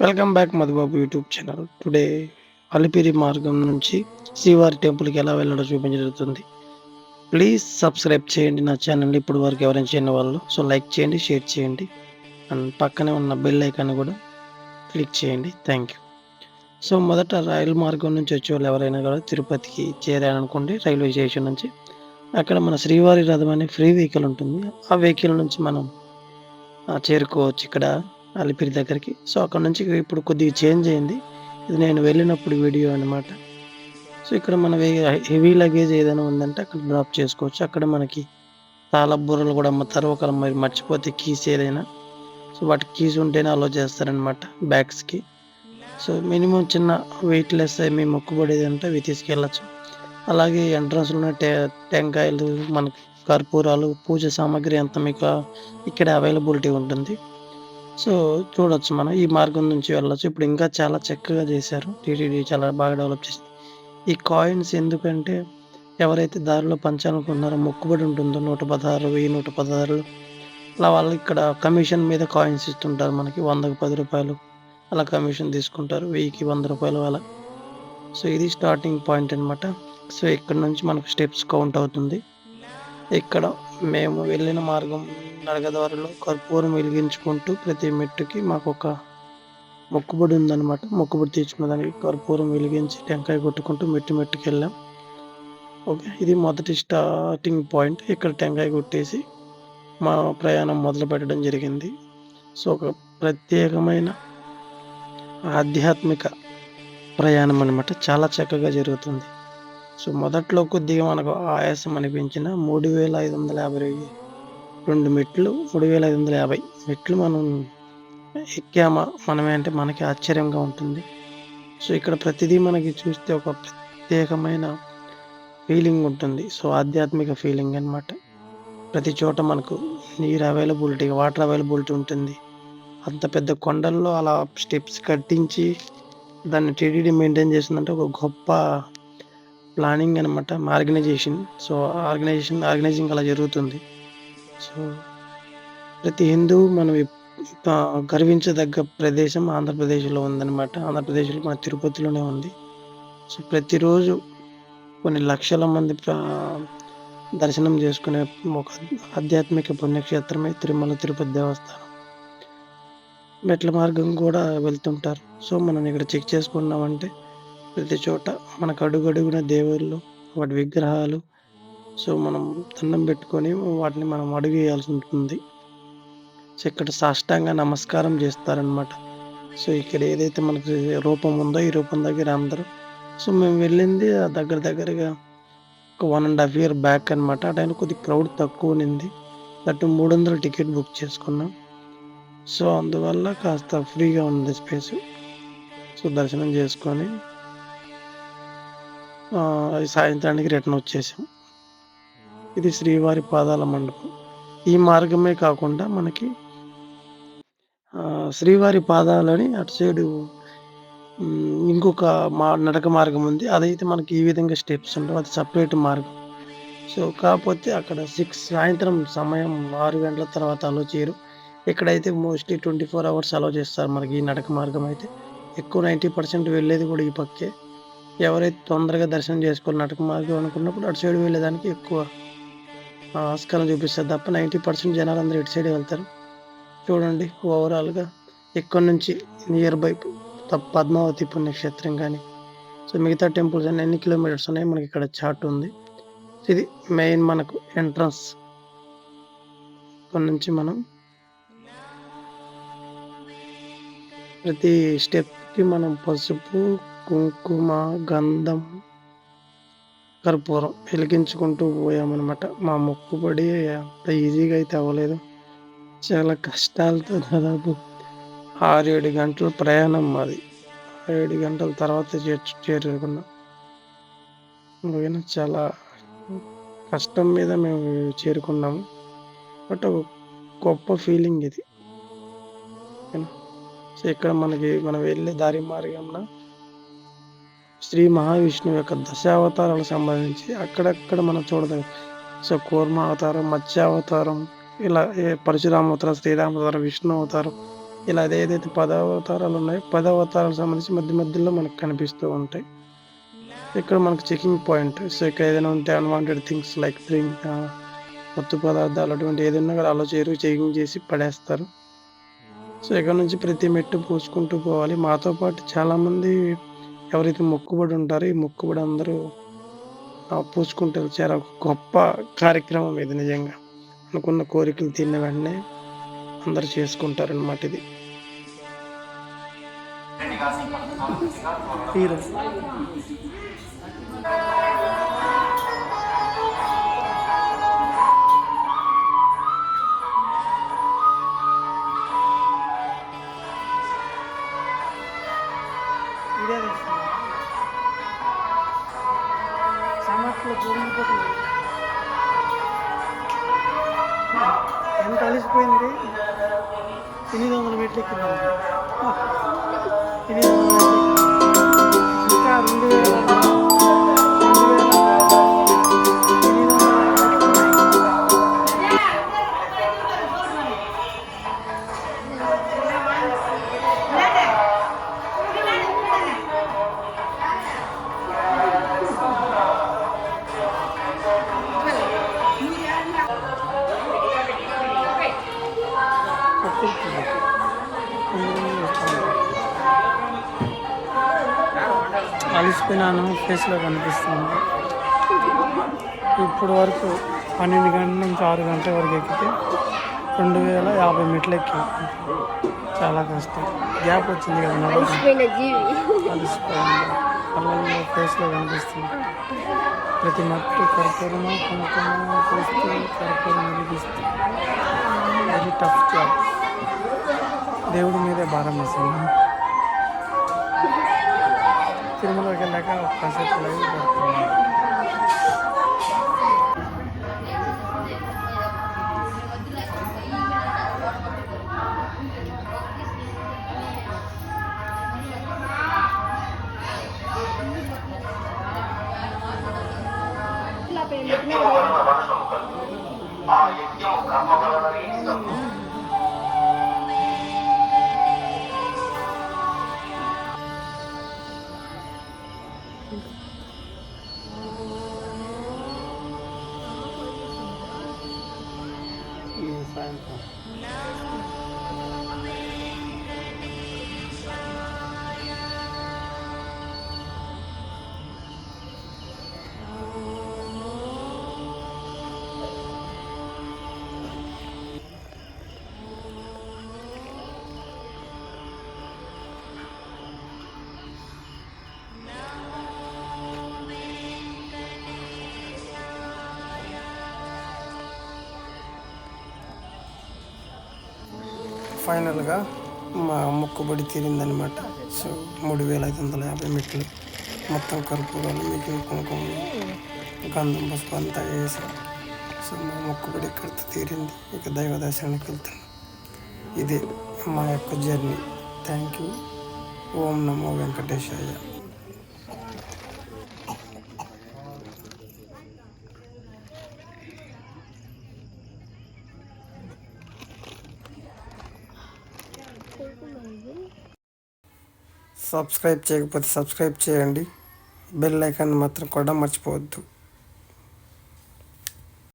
Welcome back Madhubabu YouTube channel. Today Alipiri మార్గం నుంచి శ్రీవారి టెంపుల్కి ఎలా వెళ్ళడో చూపించడం జరుగుతుంది. ప్లీజ్ సబ్స్క్రైబ్ చేయండి. నా ఛానల్ ఇప్పుడు వరకు ఎవరైనా చేయని వాళ్ళు సో లైక్ చేయండి షేర్ చేయండి. అండ్ పక్కనే ఉన్న బెల్ ఐకాన్ కూడా క్లిక్ చేయండి. Thank you. సో మొదట రైలు మార్గం నుంచి వచ్చే వాళ్ళు ఎవరైనా కూడా తిరుపతికి చేరాలనుకోండి రైల్వే స్టేషన్ నుంచి. అక్కడ మన శ్రీవారి రథం అనే ఫ్రీ వెహికల్ ఉంటుంది. ఆ వెహికల్ నుంచి మనం చేరుకోవచ్చు. ఇక్కడ అలిపిరి దగ్గరికి. సో అక్కడ నుంచి ఇప్పుడు కొద్దిగా చేంజ్ అయింది. ఇది నేను వెళ్ళినప్పుడు వీడియో అనమాట సో ఇక్కడ మన హెవీ లగేజ్ ఏదైనా ఉందంటే అక్కడ డ్రాప్ చేసుకోవచ్చు. అక్కడ మనకి చాలా బుర్రలు కూడా అమ్ముతారు ఒకరు మరి మర్చిపోతే కీస్ ఏదైనా. సో వాటి కీస్ ఉంటేనే అలో చేస్తారనమాట బ్యాగ్స్కి. సో మినిమం చిన్న వెయిట్ లెస్ మీ మొక్కుబడేది అంటే అవి తీసుకెళ్ళచ్చు. అలాగే ఎంట్రన్స్లో టె టెంకాయలు మనకి కర్పూరాలు పూజ సామాగ్రి అంతా మీకు ఇక్కడ అవైలబిలిటీ ఉంటుంది. సో చూడొచ్చు మనం. ఈ మార్గం నుంచి వెళ్ళొచ్చు. ఇప్పుడు ఇంకా చాలా చక్కగా చేశారు. టీటీడీ చాలా బాగా డెవలప్ చేసింది ఈ కాయిన్స్ ఎందుకంటే ఎవరైతే దారిలో పంచాలనుకుంటున్నారో మొక్కుబడి ఉంటుందో. నూట పదహారు వెయ్యి నూట పదహారు అలా వాళ్ళు ఇక్కడ కమిషన్ మీద కాయిన్స్ ఇస్తుంటారు మనకి. వందకు పది రూపాయలు అలా కమిషన్ తీసుకుంటారు. వెయ్యికి వంద రూపాయలు అలా. సో ఇది స్టార్టింగ్ పాయింట్ అనమాట సో ఇక్కడ నుంచి మనకు స్టెప్స్ కౌంట్ అవుతుంది. ఇక్కడ మేము వెళ్ళిన మార్గం నడకదారిలో కర్పూరం వెలిగించుకుంటూ ప్రతి మెట్టుకి మాకు ఒక మొక్కుబడి ఉందన్నమాట. మొక్కుబడి తీర్చుకున్న దానికి కర్పూరం వెలిగించి టెంకాయ కొట్టుకుంటూ మెట్టు మెట్టుకి వెళ్ళాం. ఓకే ఇది మొదటి స్టార్టింగ్ పాయింట్. ఇక్కడ టెంకాయ కొట్టేసి మా ప్రయాణం మొదలు పెట్టడం జరిగింది. సో ఒక ప్రత్యేకమైన ఆధ్యాత్మిక ప్రయాణం అనమాట చాలా చక్కగా జరుగుతుంది. సో మొదట్లో కొద్దిగా మనకు ఆయాసం అనిపించిన మూడు వేల ఐదు వందల యాభై రెండు మెట్లు మూడు వేల ఐదు వందల యాభై మెట్లు మనం ఎక్కామా? మనమే అంటే మనకి ఆశ్చర్యంగా ఉంటుంది. సో ఇక్కడ ప్రతిదీ మనకి చూస్తే ఒక ప్రత్యేకమైన ఫీలింగ్ ఉంటుంది. సో ఆధ్యాత్మిక ఫీలింగ్ అనమాట ప్రతి చోట మనకు నీరు అవైలబిలిటీ వాటర్ అవైలబిలిటీ ఉంటుంది. అంత పెద్ద కొండల్లో అలా స్టెప్స్ కట్టించి దాన్ని టీడీడీ మెయింటైన్ చేసిందంటే ఒక గొప్ప ప్లానింగ్ అనమాట ఆర్గనైజేషన్. సో ఆర్గనైజేషన్ ఆర్గనైజింగ్ అలా జరుగుతుంది. సో ప్రతి హిందూ మనం గర్వించదగ్గ ప్రదేశం ఆంధ్రప్రదేశ్లో ఉందన్నమాట. ఆంధ్రప్రదేశ్లో మన తిరుపతిలోనే ఉంది. సో ప్రతిరోజు కొన్ని లక్షల మంది దర్శనం చేసుకునే ఒక ఆధ్యాత్మిక పుణ్యక్షేత్రమే తిరుమల తిరుపతి దేవస్థానం. మెట్ల మార్గం కూడా వెళ్తుంటారు. సో మనం ఇక్కడ చెక్ చేసుకున్నామంటే ప్రతి చోట మనకు అడుగడుగున దేవుళ్ళు వాటి విగ్రహాలు. సో మనం దండం పెట్టుకొని వాటిని మనం అడుగు వేయాల్సి ఉంటుంది. సో ఇక్కడ సాష్టాంగ నమస్కారం చేస్తారనమాట సో ఇక్కడ ఏదైతే మనకి రూపం ఉందో ఈ రూపం దగ్గర అందరూ. సో మేము వెళ్ళింది దగ్గర దగ్గరగా ఒక one and half year back అనమాట ఆ టైంలో కొద్ది క్రౌడ్ తక్కువ ఉంది దట్టు మూడు వందల టికెట్ బుక్ చేసుకున్నాం. సో అందువల్ల కాస్త ఫ్రీగా ఉంది స్పేస్ సో దర్శనం చేసుకొని సాయంత్రానికి రిటర్న్ వచ్చేసాం. ఇది శ్రీవారి పాదాల మండపం. ఈ మార్గమే కాకుండా మనకి శ్రీవారి పాదాలని అటు సైడు ఇంకొక మా నడక మార్గం ఉంది. అదైతే మనకి ఈ విధంగా స్టెప్స్ ఉండవు. అది సపరేట్ మార్గం. సో కాకపోతే అక్కడ సిక్స్ సాయంత్రం సమయం ఆరు గంటల తర్వాత అలో చేయరు. ఇక్కడైతే mostly twenty four hours allow చేస్తారు మనకి ఈ నడక మార్గం అయితే. ఎక్కువ నైంటీ పర్సెంట్ వెళ్ళేది కూడా ఈ పక్కే. ఎవరైతే తొందరగా దర్శనం చేసుకోవాలి నటక మార్గం అనుకున్నప్పుడు అటు సైడ్ వెళ్ళేదానికి ఎక్కువ ఆస్కారం చూపిస్తారు తప్ప నైంటీ పర్సెంట్ జనాలు అందరూ ఇటు సైడ్ వెళ్తారు. చూడండి ఓవరాల్గా ఇక్కడ నుంచి నియర్ బై పద్మావతి పుణ్యక్షేత్రం కానీ సో మిగతా టెంపుల్స్ అన్ని ఎన్ని కిలోమీటర్స్ ఉన్నాయి మనకి ఇక్కడ చార్ట్ ఉంది. ఇది మెయిన్ మనకు ఎంట్రన్స్. ఇక్కడ నుంచి మనం ప్రతి స్టెప్కి మనం పసుపు కుంకుమ గంధం కర్పూరం వెలిగించుకుంటూ పోయామన్నమాట. మా మొక్కుపడి అంత ఈజీగా అయితే అవ్వలేదు. చాలా కష్టాలతో దాదాపు ఆరు ఏడు గంటల ప్రయాణం మాది. ఏడు గంటల తర్వాత చేర్చు చేరుకున్నాం. చాలా కష్టం మీద మేము చేరుకున్నాము. బట్ ఒక గొప్ప ఫీలింగ్ ఇది. సో ఇక్కడ మనకి మనం వెళ్ళే దారి మార్గంలో శ్రీ మహావిష్ణువు యొక్క దశావతారాలకు సంబంధించి అక్కడక్కడ మనం చూడదు సో కూర్మ అవతారం మత్స్యావతారం ఇలా పరశురామ అవతారం శ్రీరామ అవతారం విష్ణు అవతారం ఇలా ఏదైతే పదావతారాలు ఉన్నాయో పదావతారాలకు సంబంధించి మధ్య మధ్యలో మనకు కనిపిస్తూ ఉంటాయి. ఇక్కడ మనకు చెకింగ్ పాయింట్ సో ఇక్కడ ఏదైనా ఉంటే అన్వాంటెడ్ థింగ్స్ లైక్ డ్రింక్ మత్తు పదార్థాలు అటువంటి ఏదైనా కూడా అలా చేరు చెకింగ్ చేసి పడేస్తారు. సో ఇక్కడ నుంచి ప్రతి మెట్టు పూసుకుంటూ పోవాలి. మాతో పాటు చాలామంది ఎవరైతే మొక్కుబడి ఉంటారో ఈ మొక్కుబడి అందరూ పూసుకుంటారు చాలా గొప్ప కార్యక్రమం ఇది నిజంగా. అనుకున్న కోరికలు తిన్న వెంటనే అందరు చేసుకుంటారనమాట ఇది. హీరో సమస్యలు పూరించిపోతుంది ఎంత అలిసిపోయింది? ఎనిమిది వందల మెట్లు ఎక్కింది. ఎనిమిది అలిసిపోయినాను ఫేస్లో కనిపిస్తుంది. ఇప్పుడు వరకు పన్నెండు గంటల నుంచి ఆరు గంటల వరకు ఎక్కితే రెండు వేల యాభై మెట్లు ఎక్కి. చాలా కష్టం. గ్యాప్ వచ్చింది కదా అలిసిపోయింది కళ్ళల్లో ఫేస్లో కనిపిస్తుంది. ప్రతి మట్టు కర్పూరము కుంకుమ చూస్తూ కర్పూరం వెలిగిస్తూ. వెరీ టఫ్ జాబ్ దేవుడి మీదే భారం వేసింది తిరుమలకి వెళ్ళాక కాసేపు ఫైనల్గా మా మొక్కుబడి తీరిందనమాట సో మూడు వేల ఐదు వందల యాభై మెట్లు మొత్తం కర్పూరాలు మిగిలిన కుంకుమ గంధం పసుపు అంతా వేసి. సో మా మొక్కుబడి ఇక్కడితో తీరింది. ఇక దైవ దర్శనానికి వెళ్తాను ఇదే మా యొక్క journey. Thank you. Om Namo Venkatesaya. Subscribe చేయకపోతే సబ్స్క్రైబ్ చేయండి. బెల్ ఐకాన్ మాత్రం కూడా మర్చిపోవద్దు.